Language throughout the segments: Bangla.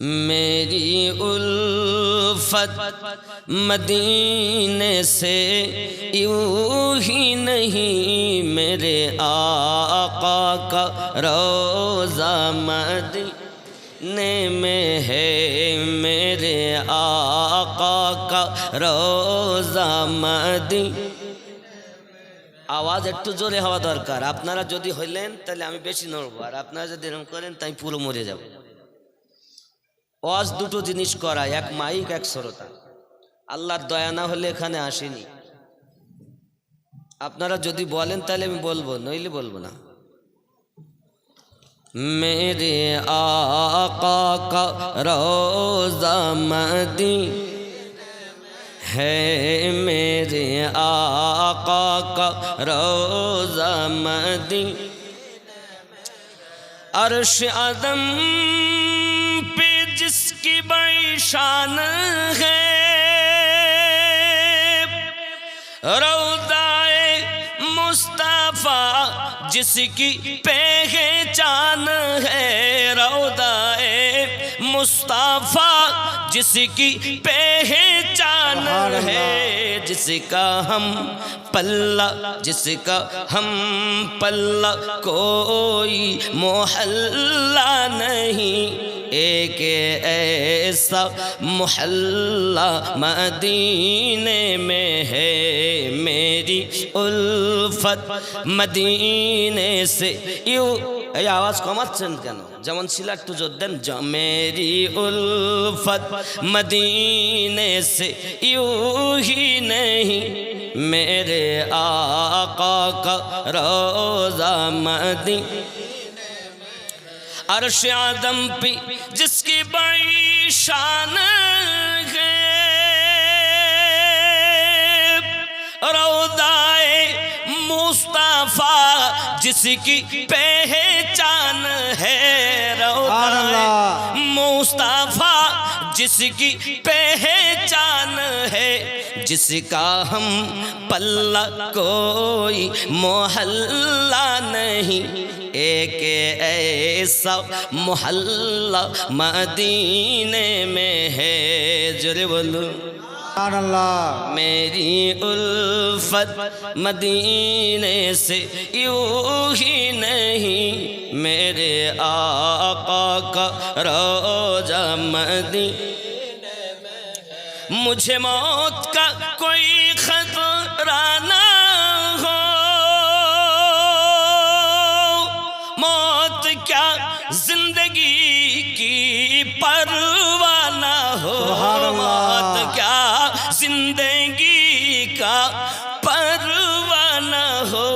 میری الفت مدینے سے یوں ہی نہیں میرے آقا کا روزہ مدینے میں ہے میرے آقا کا روزہ مدینے আওয়াজ একটু জোরে হওয়া দরকার আপনারা যদি হইলেন তাহলে আমি বেশি নড়বো আর আপনারা যদি এরকম করেন তাই পুরো মরে যাব ওয়াজ দুটো জিনিস করা এক মাইক, এক শ্রোতা। আল্লাহর দয়া না হলে এখানে আসেনি। আপনারা যদি বলেন তাহলে আমি বলব, নইলে বলব না। মেরে আকা কা রোজা মদি। ہے میرے آقا کا روزہ مدی عرش کی بڑی شان ہے۔ رودائے مصطفیٰ جس کی پہچان ہے۔ رودائے مصطفیٰ جس کی پہچان ہے۔ جس کا ہم پلہ جس کا ہم پلہ کوئی محلہ نہیں۔ ایک ایسا محلہ مدینے میں ہے میری الفت۔ مدینے سے یوں۔ এই کرنا جوان কেন تو جو دن জোর میری الفت۔ مدینے سے یوں ہی نہیں۔ میرے آقا کا روزہ مدینے عرش آدم پہ جس کی بڑی شان ہے۔ رودائے مصطفیٰ جس کی پہچان ہے۔ رودائے مصطفیٰ جس کی پہچان ہے۔ جس کا ہم پلہ کوئی محلہ نہیں۔ एक ऐसा मोहल्ला मदीने में है जुरे बोलो अल्लाह मेरी उल्फत मदीने से यूं ही नहीं मेरे आका का रोजा मदी मुझे मौत का कोई खतरा ना जिंदगी की परवाह ना हो सुभान अल्लाह। मौत क्या जिंदगी का परवाह न हो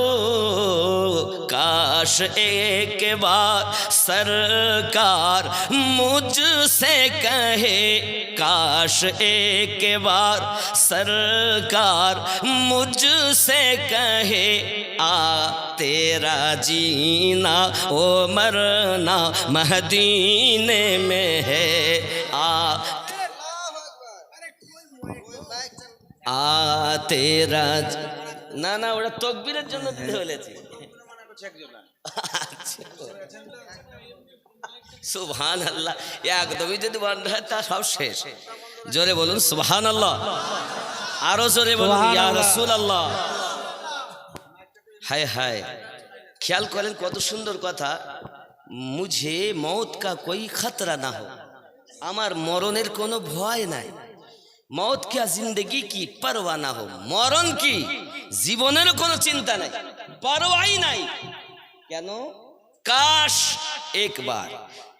काश एक बार सरकार मुझसे कहे काश एक बार सरकार मुझसे कहे आ तेरा जीना ओ मरना मदीने में है आ আ তেরা জ- না না ওটা তকবীরের জন্য দিতে বলেছি সুবহান আল্লাহ একদমই যদি বন্ধ হয় তা সব শেষ। জোরে বলুন সুবহান আল্লাহ আরও জোরে বলুন ইয়া সুবহানাল্লাহ। রসুল আল্লাহ হায় হায়। খেয়াল করেন কত সুন্দর কথা। মুঝে মৌত কা কোই খতরা না হো। আমার মরণের কোনো ভয় নাই। মৌত क्या জিন্দগি কি পরোয়া না হো। মরণ কি? জীবনের কোনো চিন্তা নাই। পরোয়াই নাই। কেন? কাশ একবার।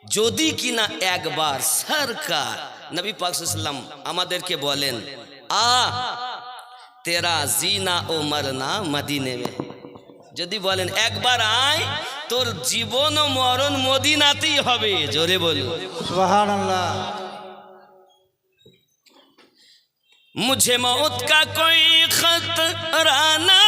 যদি কিনা একবার সরকার নবী পাকসাল্লাম আমাদেরকে বলেন আ তেরা জিনা ও মরনা মদিনে যদি বলেন একবার আয় তোর জীবন ও মরণ মদিনাতেই হবে। জোরে বলুন। মুঝে মত কা কই খত রানা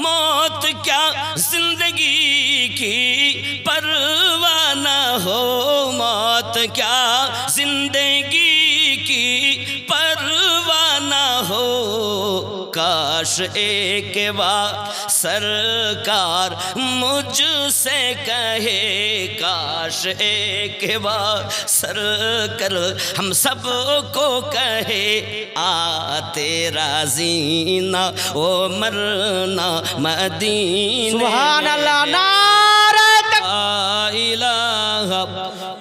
মত ক্যা জিন্দগি کسی کی پروانہ ہو موت، کیا زندگی کی پروانہ ہو؟ کاش ایک بار سرکار مجھ سے کہے، کاش ایک بار سر کر ہم سب کو کہے آ تیرا زینہ او مرنا مدینہ سبحان اللہ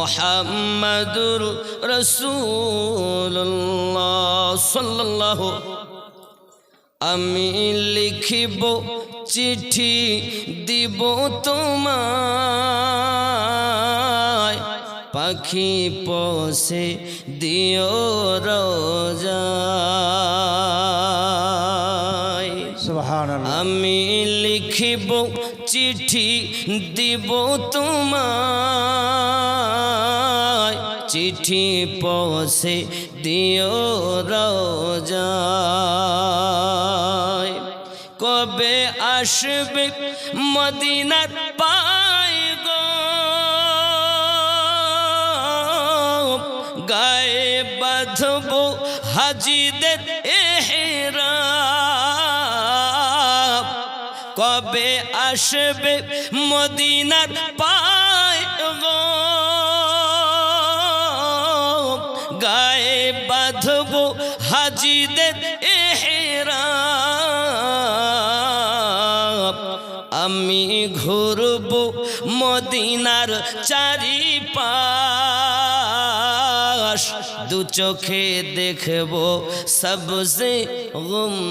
মোহাম্মদুর রসুল্লাহ সাল্লাহ আমি লিখিব চিঠি দিব তোমার পাখি পোষে দিও রোজা। আমি লিখিব চিঠি দিব তোমার চিঠি পৌঁছে দিও রোজায়। কবে আসবে মদিনার পায় গো? গায়ে বাঁধব হাজিদের এহেরাম কবে আসবে মদিনার পায় গায়ে বাঁধব হাজিদের এহেরাম। আমি ঘুরব মদিনার চারি পাশ দু চোখে দেখব সবসে গুম্বাদ।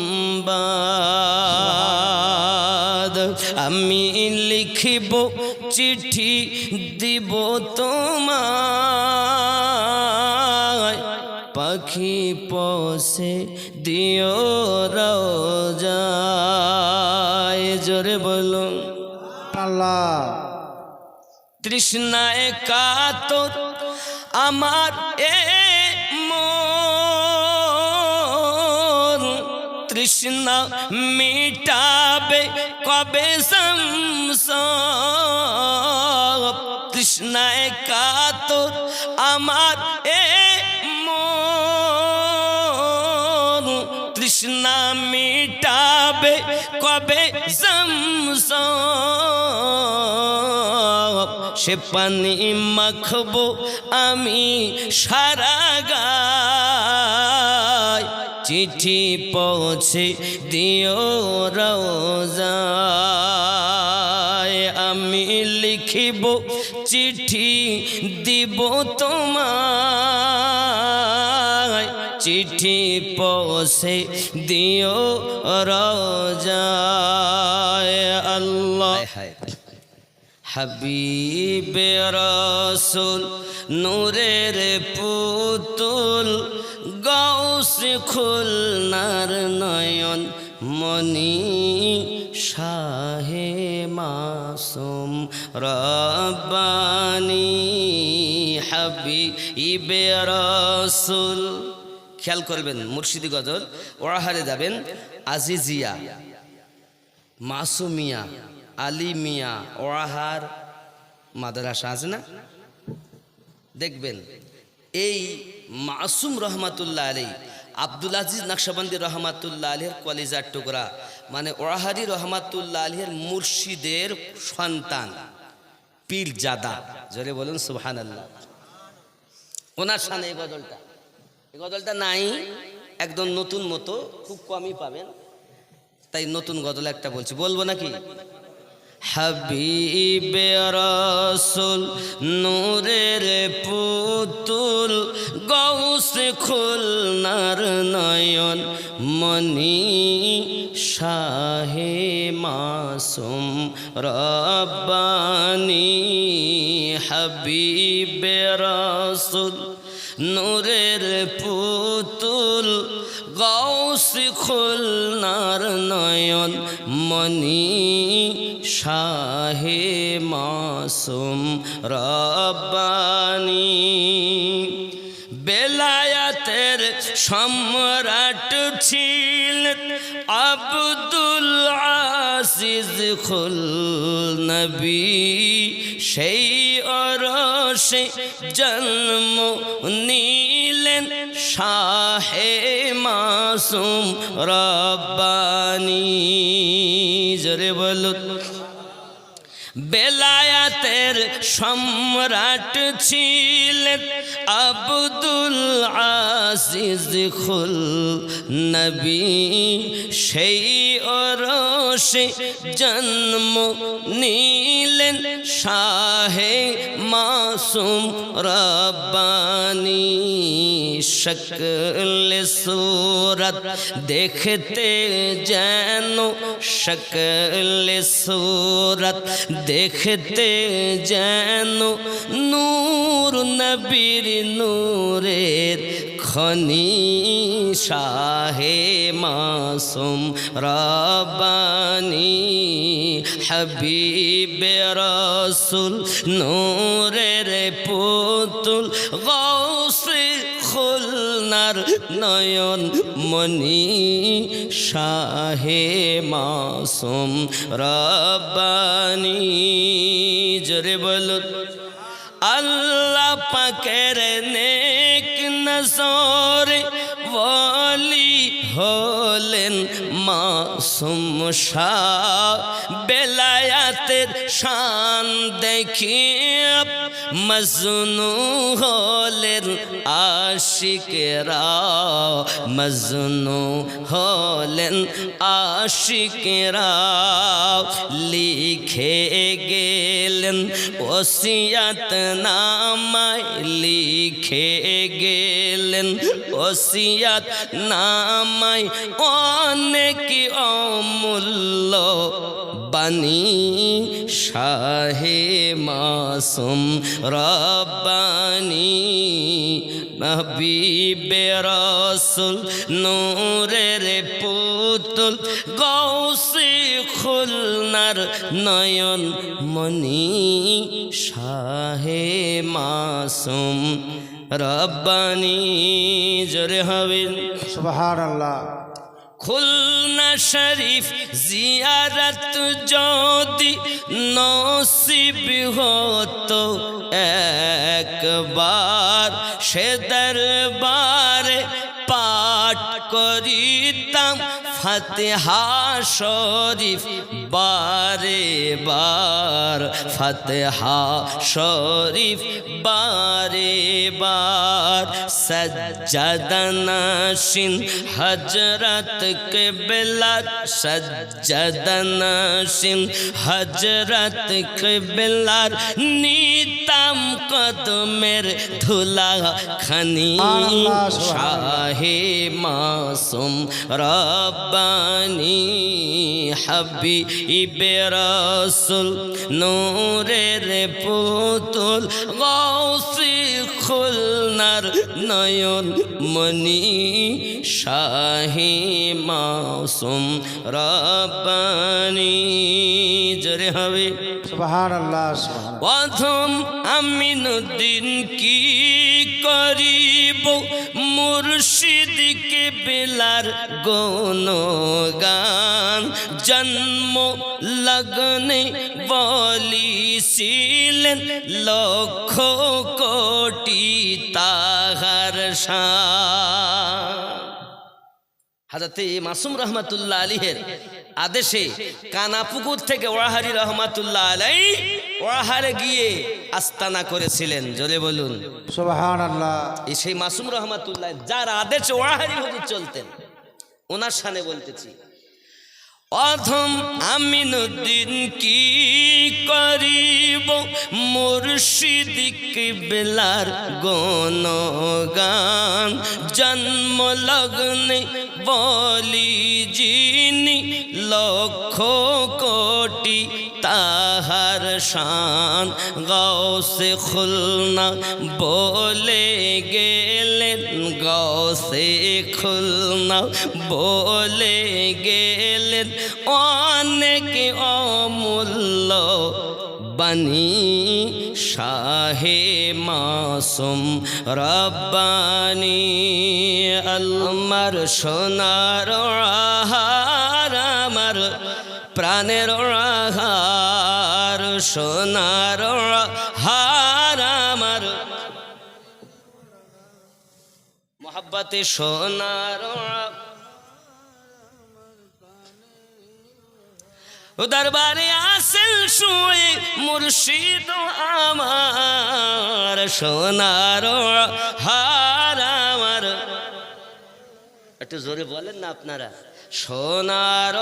আমি লিখিব চিঠি দিব তোমায় পাখি পশে দিও রোজায় জোরে বলুন। আল্লাহ। তৃষ্ণায় কাতর আমার এ তৃষ্ণা মিটাবে কবে সংসার? তৃষ্ণায় কাতর আমার এ তৃষ্ণা মিটাবে কবে জমসম সে পানি মাখবো আমি সারা গায়। চিঠি পৌঁছে দিও রোজায়। আমি লিখিব চিঠি দিব তোমায়। চিঠি পৌঁছে দিও রোজায় আল্লাহ। হাবিবে রসুল নূরের পুতুল গৌস খুলনার নয়ন মনি শাহে মাসুম রব্বানি। হাবিবে রসুল খেয়াল করবেন, মুর্শিদি গজল ওরাহারে যাবেন, আজিজিয়া, মাসুমিয়া, আলিমিয়া ওরাহার মাদ্রাসা আছে না? দেখবেন, এই মাসুম রহমাতুল্লাহ আলী আব্দুল আজিজ নকশবন্দি রহমাতুল্লাহ আলীর কলিজার টুকরা মানে ওরাহারি রহমাতুল্লাহ আলীর মুর্শিদের সন্তান পীর জাদা জোরে বলুন সুবহান আল্লাহ ওনার সামনে এই গজলটা। এই গজলটা নাই। একদম নতুন মতো, খুব কমই পাবেন। তাই নতুন গজল একটা বলছি। বলব নাকি? হাবিবে রসুল নূরের পুতুল গৌস খুলনার নয়ন মনি শাহে মাসুম রব্বানি। হাবিবে রসুল নূরের পুতুল গৌস খুলনার নয়ন মনি শাহে মাসুম রব্বানি। বেলায়াতের সম্রাট ছিলেন আব্দুল আসিজ খুল নবী সেই অরসে জন্ম নিলেন শাহে মাসুম রব্বানি জরে বলুন। বেলায়াতের সম্রাট ছিলেন আব্দুল আজিজ খুল নবী। সেই অরসে জন্ম নিলেন শাহে মাসুম রব্বানি। শকল সুরত দেখতে যেন শকল সুরত দেখতে যেন নূর নবীর নূরের খনি শাহে মাসুম রব্বানি হাবিবে রসুল নূরের পুতুল গৌসে খুলনার নয়ন মনি শাহে মাসুম রব্বানি। জোরে বলুন, আল্লাহ পাকের নেক নজরে বলি হলেন মাসুম শাহ। বেলায়াতের শান দেখিয়ে মজনু হলেন আশিকেরা, মজনু হলেন আশিকেরা। লিখে গেলেন ওসিয়াত নামায়, লিখে গেলেন ওসিয়াত নামায়। অনেক অমূল্য বাণী শাহে মাসুম, রব্বানি নবীবে রসুল, নূরের পুতুল, গৌসে খুলনার নয়ন মনি শাহে মাসুম, রব্বানি জোরে হবেন সুবহান আল্লাহ খুলনা শরীফ জিয়ারত যদি নসিব হতো একবার সে দরবারে পাঠ করিতাম ফতেহা শরীফ বারে বার ফতেহা শরীফ বারে বার সজ্জদনাশিন হজরত কেবলার সজ্জদনাশিন হজরত কেবলার নিতাম কদমের ধুলা খানি। শাহে মাসুম রব্বানি হাবিবে রসুল নূরের পুতুল গৌসি খুলনার নয়ন মনি শাহে মাসুম রব্বানি। জরে হবে। প্রথম আমিনুদ্দিন কি করিব? মুর্শিদকে বেলার গান জন্ম লগ্নে বলিছিলেন লক্ষ কোটি তাহার শান হাজাতে মাসুম রহমতুল্লাহ আলীহের আদেশে কানাপুকুর থেকে ওয়াহারি রহমাতুল্লাহ আলাই ওয়াহারে গিয়ে আস্তানা করেছিলেন। জোরে বলুন। এই সেই মাসুম রহমাতুল্লাহ যার আদেশে ওয়াহারি হুজুর চলতেন। ওনার সানে বলতেছি অধম আমিনুদ্দিন কি করিব? মুর্শিদিক বেলার গান জন্ম লগ্নে বলি যিনি লক্ষ কোটি তাহার শান গৌসে খুলনা বলে গেলেন গৌসে খুলনা বলে গেলেন। অনেক অমূল্য বানি শাহে মাসুম রব্বানি, আলমার সোনার আমার প্রাণের আহার। সোনার হার আমার। মোহাব্বতে সোনার দরবারে আসেন শুয়ে মুর্শিদ আমার। সোনার হার আমার। একটু জোরে বলেন না আপনারা। সোনার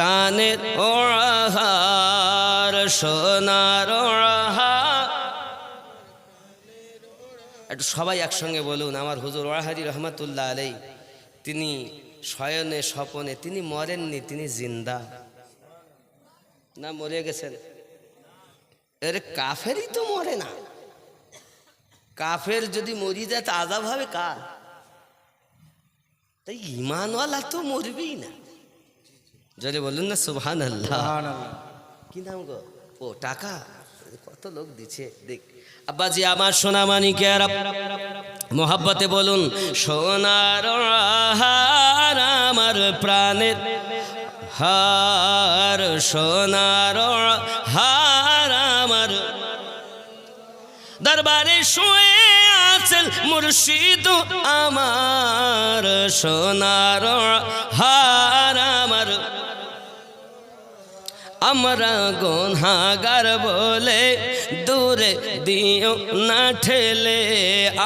প্রাণের ওড়াহার, সোনার ওড়াহার। একটু সবাই একসঙ্গে বলুন, আমার হুজুর ওয়াহারি রহমতুল্লাহ আলাই তিনি শয়নে স্বপনে, তিনি মরেননি, তিনি জিন্দা। না, মরে গেছেন। এর কাফেরই তো মরে না। কাফের যদি মরি যায়, তা আজাব হবে কার? তাই ইমানওয়ালা তো মরবেই না। যদি বলুন না সুবহান আল্লাহ কি নাম গো? ও টাকা? কত লোক দিচ্ছে দেখ। আব্বাজি আমার সোনা মানিকের মোহাব্বতে বলুন সোনার আমার প্রাণের হার সোনার হার আমার। দরবারে শুয়ে আছেন মুর্শিদ আমার সোনার হার আমার। আমরা গনহাগার বলে দূরে দিও না ঠেলে।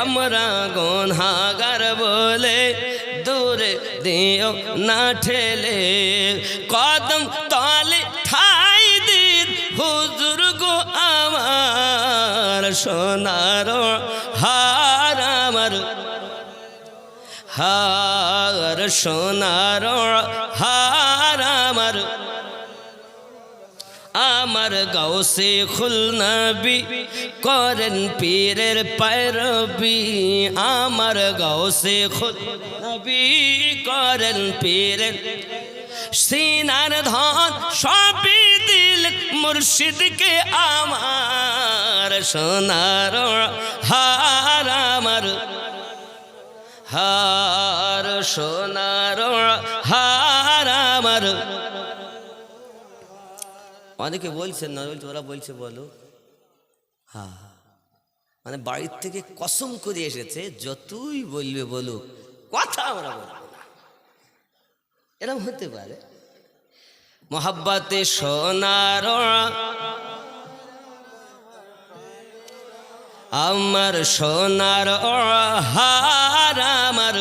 আমরা গনহাগার বলে দূরে দিও না ঠেলে। কদম তলে ঠাই দিন হুজুর গো আমার, সোনার হার আমার। হার, সোনার হার আমার গাউসে খুলনবি করেন পীরের पैरবি আমার গাউসে খুলনবি করেন পীরের সিনার ধন, সবই দিল মুর্শিদকে আমার সোনার হার, আমার হার সোনার অনেকে বলছেন না, বলছে, ওরা বলছে, বলো। হ্যাঁ মানে বাড়ির থেকে কসম করে এসেছে, যতই বলবে বলো কথা আমরা বলব এরকম হতে পারে। মোহাব্বাতে সোনার আমার সোনার হার আমার।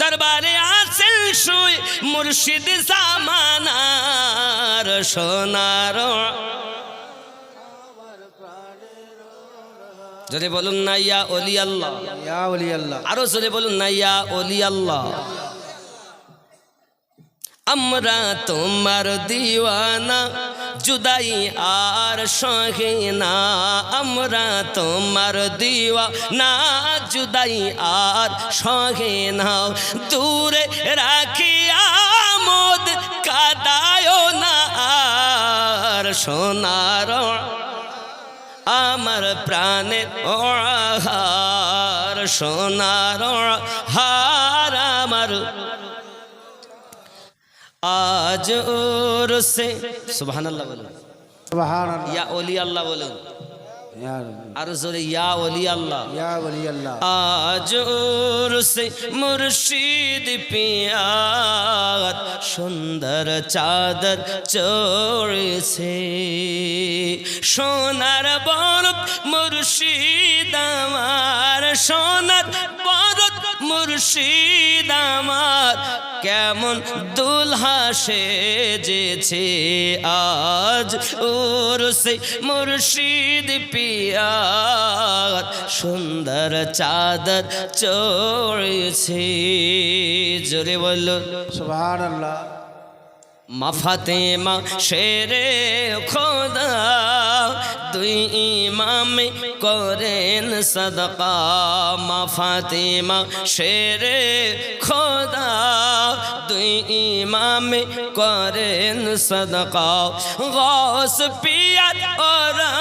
দরবারে আছেন শুই মুর্শিদ সামানার সোনার যদি বলুন না ইয়া অলি আল্লাহ। ইয়া আরও জোরে বলুন না ইয়া অলি আল্লাহ। আমরা তোমার দিওয়ানা জুদাই আর সহে না আমরা তোমার দিওয়া না জুদাই আর সহে না দূরে রাখিয়া আমোদ কাদায় না আর সোনার আমার প্রাণের হার সোনার হার আমার। আজ ওর সে সুবাহ আল্লাহ বলুন। সুবাহ আল্লাহ ইয়া অলি আল্লাহ বলুন। আর জোরে ইয়া ওলি আল্লাহ ইয়া ওলি আল্লাহ আজ ওর সে মুর্শিদ পিয়াত সুন্দর চাদর চড়েছে সোনার বরফ মুর্শিদ আমার সোনার মুর্শিদ আমার, কেমন দুলহা সেজেছে আজ। ওর সে মুর্শিদ পিয়াত সুন্দর চাদর চড়েছে। জোরে বলল। সুবহান মাফাতেমা শেরে খোদা, তুই ইমাম করেন সদকা। মাফাতেমা শেরে খোদা, তুই ইমাম করেন সদকা। গস পিয়া ওরা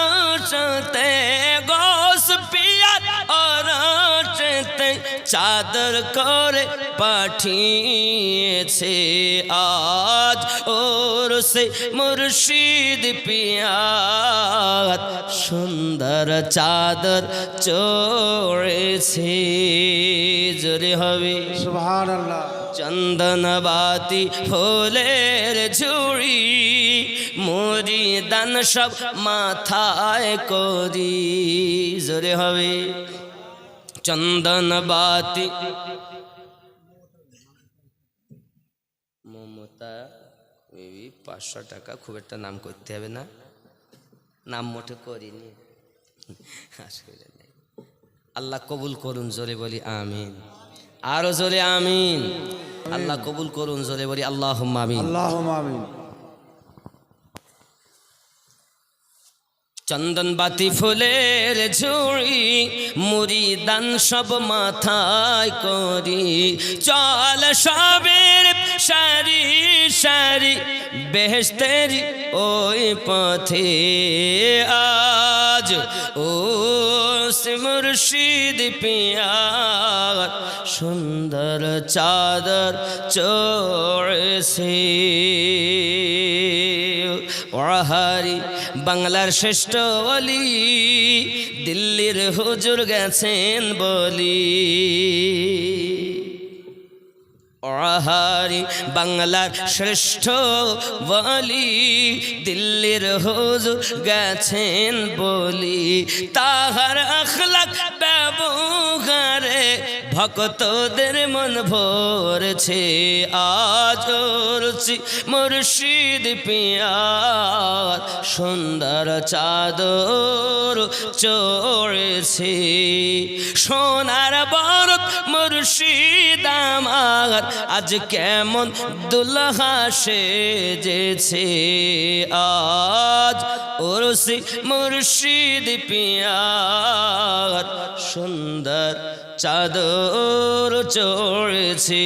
চতে গা পিয়াত और চাদর করে পাঠিয়েছে আজ ওর সে মুর্শিদ পিয়াত সুন্দর চাদর চড়েছে জোরে হবে সুবহান আল্লাহ চন্দন বাতি ফুলের ঝুড়ি, মুড়ি দান সব মাথায় করি। জোরে হবে। চন্দন বাতি মমতা বেবি পাঁচশো টাকা খুব একটা নাম করতে হবে না। নাম মোটে করিনি। আসলে আল্লাহ কবুল করুন, জোরে বলি, আমিন। আরও জোরে আমিন। আল্লাহ কবুল করুন জোরে বলি আল্লাহ আমিন। আল্লাহ আমিন। চন্দন বাতি ফুলের ঝুড়ি মুড়ি দান সব মাথায় করি। চল সবের সারি সারি বেহেস্তের ওই পথে আজ ও সে মুর্শিদ পিয়ার সুন্দর চাদর চড়ছে ওহারি বাংলার শ্রেষ্ঠ বলি দিল্লির হুজুর গেছেন বলি অহারি বাংলার শ্রেষ্ঠ বলি দিল্লির হুজুর গেছেন বলি। তাহার আখলাক ব্যবহারে ভক্তদের মন ভরছে। আজ রুচি মুর্শিদ পিয়ার, সুন্দর চাদর চড়েছে। সোনার বরত মুর্শিদ আমার আজ কেমন দুলহা সেজেছে আজ ওরসি মুর্শিদ পিয়াত সুন্দর চাদর চড়েছে।